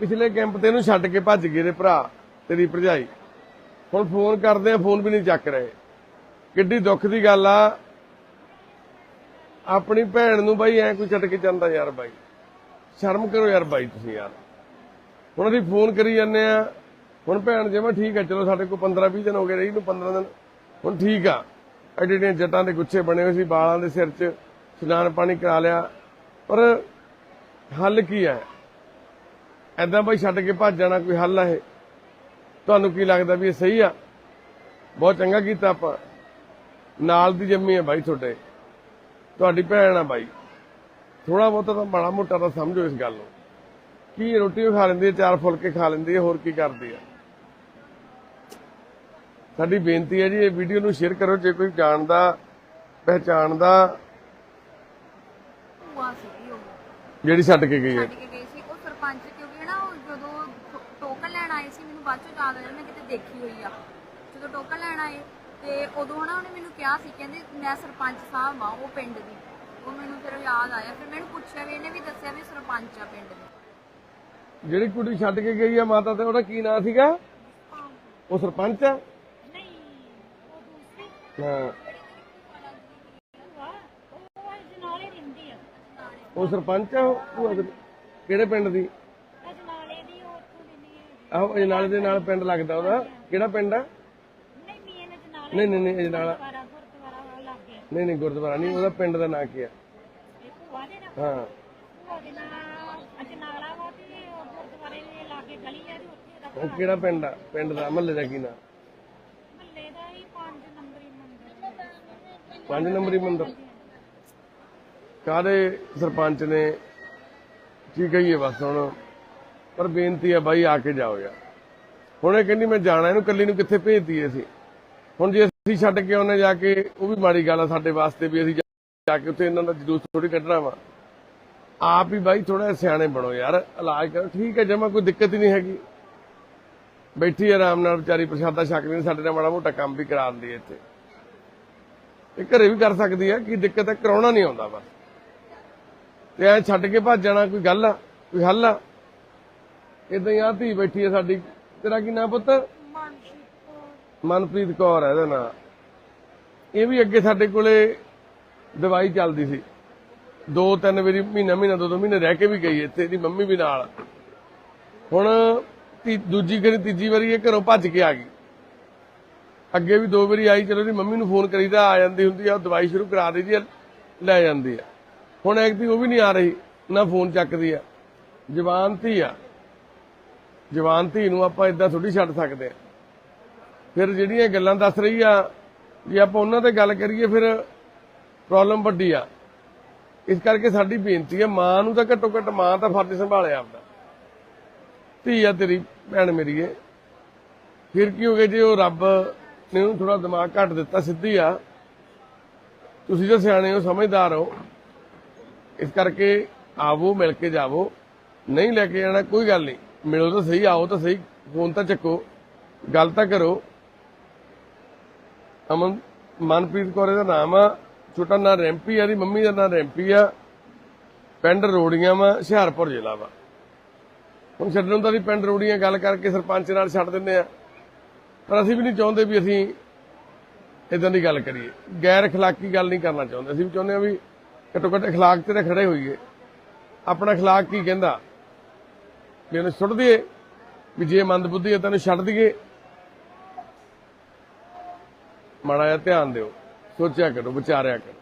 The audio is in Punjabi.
ਪਿਛਲੇ ਕੈਂਪ ਤੇ ਇਹਨੂੰ ਛੱਡ ਕੇ ਭੱਜ ਗਏ ਨੇ ਭਰਾ ਤੇਰੀ ਭਰਜਾਈ। ਹੁਣ ਫੋਨ ਕਰਦੇ ਆ, ਫੋਨ ਵੀ ਨਹੀਂ ਚੱਕ ਰਹੇ। ਕਿੱਡੀ ਦੁੱਖ ਦੀ ਗੱਲ ਆ। ਆਪਣੀ ਭੈਣ ਨੂੰ ਬਾਈ ਐ ਕੋਈ ਛੱਡ ਕੇ ਜਾਂਦਾ ਯਾਰ ਬਾਈ। ਸ਼ਰਮ ਕਰੋ ਯਾਰ ਬਾਈ ਤੁਸੀਂ ਯਾਰ। ਹੁਣ ਅਸੀਂ ਫੋਨ ਕਰੀ ਜਾਂਦੇ ਆ। ਹੁਣ ਭੈਣ ਜਿਵੇਂ ਠੀਕ ਆ, ਚਲੋ ਸਾਡੇ ਕੋਲ 15 20 ਦਿਨ ਹੋ ਗਏ ਰਹੀ ਨੂੰ 15 ਦਿਨ। ਹੁਣ ਠੀਕ ਆ। ਐਡੇ ਐਡੀਆਂ ਜੱਟਾਂ ਦੇ ਗੁੱਛੇ ਬਣੇ ਹੋਏ ਸੀ ਬਾਲਾਂ ਦੇ ਸਿਰ 'ਚ ਇਸ਼ਨਾਨ ਪਾਣੀ ਕਰਾ ਲਿਆ। ਪਰ ਹੱਲ ਕੀ ਹੈ ਐਦਾਂ ਬਾਈ ਛੱਡ ਕੇ ਭੱਜ ਜਾਣਾ ਕੋਈ ਹੱਲ ਆ ਇਹ। ਤੁਹਾਨੂੰ ਕੀ ਲੱਗਦਾ ਵੀ ਇਹ ਸਹੀ ਆ? ਬਹੁਤ ਚੰਗਾ ਕੀਤਾ ਆਪਾਂ। ਨਾਲ ਦੀ ਜੰਮੀ ਹੈ ਬਾਈ ਤੁਹਾਡੇ। ਤੁਹਾਡੀ ਭੈਣ ਆ ਬਾਈ। ਥੋੜਾ ਬਹੁਤਾ ਤਾਂ ਮਾੜਾ ਮੋਟਾ ਤਾਂ ਸਮਝੋ ਇਸ ਗੱਲ ਨੂੰ। ਕੀ ਰੋਟੀ ਖਾ ਲੈਂਦੀ ਹੈ ਚਾਰ ਫੁਲਕੇ ਖਾ ਲੈਂਦੀ ਹੈ ਹੋਰ ਕੀ ਕਰਦੀ ਹੈ ਸਾਡੀ ਬੇਨਤੀ ਹੈ ਜੀ ਇਹ ਵੀਡੀਓ ਨੂੰ ਸ਼ੇਅਰ ਕਰੋ ਜੇ ਕੋਈ ਜਾਣਦਾ ਪਹਿਚਾਣਦਾ। ਜਿਹੜੀ ਛੱਡ ਕੇ ਗਈ ਹੈ। ਛੱਡ ਕੇ ਗਈ ਸੀ ਉਹ ਸਰਪੰਚ ਕਿਉਂਕਿ ਨਾ ਉਹ ਜਦੋਂ ਟੋਕਨ ਲੈਣ ਆਏ ਸੀ ਮੈਨੂੰ ਬਾਅਦ ਚੋਂ ਯਾਦ ਆਇਆ ਮੈਂ ਕਿਤੇ ਦੇਖੀ ਹੋਈ ਆ। ਜਦੋਂ ਟੋਕਨ ਲੈਣ ਆਏ ਤੇ ਉਦੋਂ ਹਨਾ ਉਹਨੇ ਮੈਨੂੰ ਕਿਹਾ ਸੀ ਕਹਿੰਦੇ ਮੈਂ ਸਰਪੰਚ ਸਾਹਿਬ ਆ ਉਹ ਪਿੰਡ ਦੀ। ਉਹ ਮੈਨੂੰ ਫਿਰ ਯਾਦ ਆਇਆ ਫਿਰ ਮੈਨੂੰ ਪੁੱਛਿਆ ਵੀ ਇਹਨੇ ਵੀ ਦੱਸਿਆ ਵੀ ਸਰਪੰਚ ਆ ਪਿੰਡ ਦੀ। ਜਿਹੜੀ ਕੁੜੀ ਛੱਡ ਕੇ ਗਈ ਆ ਮਾਤਾ ਤੇ ਉਹਦਾ ਕੀ ਨਾਂ ਸੀਗਾ? ਉਹ ਸਰਪੰਚ ਆ? ਨਹੀਂ ਉਹ ਦੂਸਰੀ ਹਾਂ। ਸਰਪੰਚ ਆ ਉਹ ਕਿਹੜੇ ਪਿੰਡ ਦੀ ਅਜਨਾਲੇ ਦੀ ਉਹ ਉੱਥੋਂ ਦੀ ਨਹੀਂ ਹੈ। ਆਹੋ ਅਜਨਾਲੇ ਦੇ ਨਾਲ ਪਿੰਡ ਲੱਗਦਾ ਉਹਦਾ। ਕਿਹੜਾ ਪਿੰਡ ਆ? ਨਹੀਂ ਨਹੀਂ ਨਹੀਂ ਨਹੀਂ ਅਜਨਾਲਾ ਗੁਰਦੁਆਰਾ ਲੱਗ ਨਹੀਂ ਨਹੀਂ ਗੁਰਦੁਆਰਾ ਨਹੀਂ ਉਹਦਾ ਪਿੰਡ ਦਾ ਨਾਂ ਕੀ ਆ? ਇਹ ਭੂਆ ਦੇ ਨਾਲ ਹਾਂ। ਭੂਆ ਦੇ ਨਾਲ ਅਜਨਾਲਾ ਵਾ ਤੇ ਉਹ ਗੁਰਦੁਆਰੇ ਦੇ ਲਾਗੇ ਗਲੀ ਆ ਤੇ ਉੱਥੇ ਦਾ ਉਹ ਕਿਹੜਾ ਪਿੰਡ ਆ? ਪਿੰਡ ਦਾ ਮਹੱਲੇ ਦਾ ਕੀ ਨਾਂ? ਮਹੱਲੇ ਦਾ ਹੀ 5 ਨੰਬਰੀ ਮੰਦਰ। ਪੰਜ ਨੰਬਰੀ ਮੰਦਰ। ਕਾਦੇ ਸਰਪੰਚ ਨੇ ਕੀ ਕਹੀਏ ਬਸ ਹੁਣ? ਪਰ ਬੇਨਤੀ ਆ ਬਾਈ, ਆ ਕੇ ਜਾਓ ਯਾਰ। ਹੁਣ ਇਹ ਕਹਿੰਦੀ ਮੈਂ ਜਾਣਾ, ਇਹਨੂੰ ਕੱਲੀ ਨੂੰ ਕਿੱਥੇ ਭੇਜਦੀ ਅਸੀਂ? ਹੁਣ ਜੇ ਅਸੀਂ ਛੱਡ ਕੇ ਆਉਨੇ ਜਾ ਕੇ, ਉਹ ਵੀ ਮਾੜੀ ਗੱਲ ਆ ਸਾਡੇ ਵਾਸਤੇ ਵੀ ਅਸੀਂ ਜਾ- ਕੇ ਉੱਥੇ ਇਹਨਾਂ ਦਾ ਜਲੂਸ ਥੋੜੀ ਕੱਢਣਾ ਵਾ। ਆਪ ਹੀ ਬਾਈ ਥੋੜਾ ਸਿਆਣੇ ਬਣੋ ਯਾਰ, ਇਲਾਜ ਕਰੋ। ਠੀਕ ਹੈ, ਜਮਾ ਕੋਈ ਦਿੱਕਤ ਹੀ ਨਹੀਂ ਹੈਗੀ। ਬੈਠੀ ਆਰਾਮ ਨਾਲ, ਵਿਚਾਰੀ ਪ੍ਰਸ਼ਾਦਾ ਛਕ ਲੈਂਦੀ, ਸਾਡੇ ਨਾਲ ਮਾੜਾ ਮੋਟਾ ਕੰਮ ਵੀ ਕਰਾ ਦਿੰਦੀ ਇੱਥੇ। ਇਹ ਘਰੇ ਵੀ ਕਰ ਸਕਦੀ ਆ ਕੀ ਦਿੱਕਤ ਹੈ, ਕਰਾਉਣਾ ਨਹੀਂ ਆਉਂਦਾ ਬਸ। ਤੇ ਐ ਛੱਡ ਕੇ ਭੱਜ ਜਾਣਾ, ਕੋਈ ਗੱਲ ਆ, ਕੋਈ ਹੱਲ ਆ? ਇਦਾਂ ਹੀ ਆ ਧੀ ਬੈਠੀ ਹੈ ਸਾਡੀ। ਤੇਰਾ ਕੀ ਨਾਂ ਪੁੱਤ? ਮਨਪ੍ਰੀਤ ਕੌਰ ਹੈ ਇਹਦਾ ਨਾਂ। ਇਹ ਵੀ ਅੱਗੇ ਸਾਡੇ ਕੋਲੇ ਦਵਾਈ ਚੱਲਦੀ ਸੀ। ਦੋ ਤਿੰਨ ਵਾਰੀ ਮਹੀਨਾ ਮਹੀਨਾ, ਦੋ ਦੋ ਮਹੀਨੇ ਰਹਿ ਕੇ ਵੀ ਗਈ ਇੱਥੇ ਇਹਦੀ ਮੰਮੀ ਵੀ ਨਾਲ। ਹੁਣ ਦੂਜੀ ਵਾਰੀ ਤੀਜੀ ਵਾਰੀ ਇਹ ਘਰੋਂ ਭੱਜ ਕੇ ਆ ਗਈ। ਅੱਗੇ ਵੀ ਦੋ ਵਾਰੀ ਆਈ, ਚਲੋ ਦੀ ਮੰਮੀ ਨੂੰ ਫੋਨ ਕਰੀਦਾ, ਆ ਜਾਂਦੀ ਹੁੰਦੀ ਆ ਦਵਾਈ ਸ਼ੁਰੂ ਕਰਾ ਦਈਦੀ ਆ, ਲੈ ਜਾਂਦੀ ਆ। ਹੁਣ ਐਕਟੀ ਉਹ ਵੀ ਨਹੀਂ ਆ ਰਹੀ, ਨਾ ਫੋਨ ਚੱਕਦੀ ਆ। ਜਵਾਨ ਧੀ ਆ। ਜਵਾਨ ਧੀ ਨੂੰ ਆਪਾਂ ਇਦਾਂ ਥੋੜੀ ਛੱਡ ਸਕਦੇ ਆ ਫਿਰ ਜਿਹੜੀਆਂ ਗੱਲਾਂ ਦੱਸ ਰਹੀ ਆ, ਜੇ ਆਪਾਂ ਉਹਨਾਂ ਤੇ ਗੱਲ ਕਰੀਏ ਫਿਰ ਪ੍ਰੋਬਲਮ ਵੱਡੀ ਆ। ਇਸ ਕਰਕੇ ਸਾਡੀ ਬੇਨਤੀ ਹੈ ਮਾਂ ਨੂੰ ਤਾਂ ਘੱਟੋ ਘੱਟ ਮਾਂ ਤਾਂ ਫਰਜ਼ ਸੰਭਾਲਿਆ ਆਪਦਾ। ਧੀ ਆ ਤੇਰੀ, ਭੈਣ ਮੇਰੀ ਏ ਫਿਰ ਕੀ ਹੋ ਗਿਆ, ਜੇ ਉਹ ਰੱਬ ਨੇ ਉਹਨੂੰ ਥੋੜਾ ਦਿਮਾਗ ਘੱਟ ਦਿੱਤਾ, ਸਿੱਧੀ ਆ। ਤੁਸੀਂ ਤਾਂ ਸਿਆਣੇ ਹੋ, ਸਮਝਦਾਰ ਹੋ, ਇਸ ਕਰਕੇ ਆਵੋ, ਮਿਲ ਕੇ ਜਾਵੋ। ਨਹੀਂ ਲੈ ਕੇ ਜਾਣਾ, ਕੋਈ ਗੱਲ ਨਹੀਂ। ਮਿਲੋ ਤਾਂ ਸਹੀ ਆਓ ਤਾਂ ਸਹੀ ਫੋਨ ਤਾਂ ਚੱਕੋ ਗੱਲ ਤਾਂ ਕਰੋ ਅਮਨ ਮਨਪ੍ਰੀਤ ਕੌਰ ਦਾ ਨਾਮ ਆ ਛੋਟਾ ਨਾਂ ਰੈਂਪੀ ਆ ਦੀ ਮੰਮੀ ਦਾ ਨਾਂ ਰੈਂਪੀ ਆ ਪਿੰਡ ਰੋੜੀਆਂ ਵਾ ਹੁਸ਼ਿਆਰਪੁਰ ਜ਼ਿਲ੍ਹਾ ਵਾ ਹੁਣ ਛੱਡਣ ਤਾਂ ਦੀ ਪਿੰਡ ਰੋੜੀਆਂ ਗੱਲ ਕਰਕੇ ਸਰਪੰਚ ਨਾਲ ਛੱਡ ਦਿੰਦੇ ਆ ਪਰ ਅਸੀਂ ਵੀ ਨਹੀਂ ਚਾਹੁੰਦੇ ਵੀ ਅਸੀਂ ਇਦਾਂ ਦੀ ਗੱਲ ਕਰੀਏ ਗੈਰ اخلاقی ਗੱਲ ਨਹੀਂ ਕਰਨਾ ਚਾਹੁੰਦੇ ਅਸੀਂ ਵੀ ਚਾਹੁੰਦੇ ਆ ਵੀ ਘੱਟੋ ਘੱਟ اخلاق ਤੇ ਤਾਂ ਖੜੇ ਹੋਈਏ ਆਪਣਾ اخلاق ਕੀ ਕਹਿੰਦਾ ਵੀ ਇਹਨੂੰ ਸੁੱਟ ਦਈਏ, ਵੀ ਜੇ ਮੰਦਬੁੱਧੀ ਹੈ ਤਾਂ ਇਹਨੂੰ ਛੱਡ ਦਈਏ। ਮਾੜਾ ਜਿਹਾ ਧਿਆਨ ਦਿਓ, ਸੋਚਿਆ ਕਰੋ, ਵਿਚਾਰਿਆ ਕਰੋ।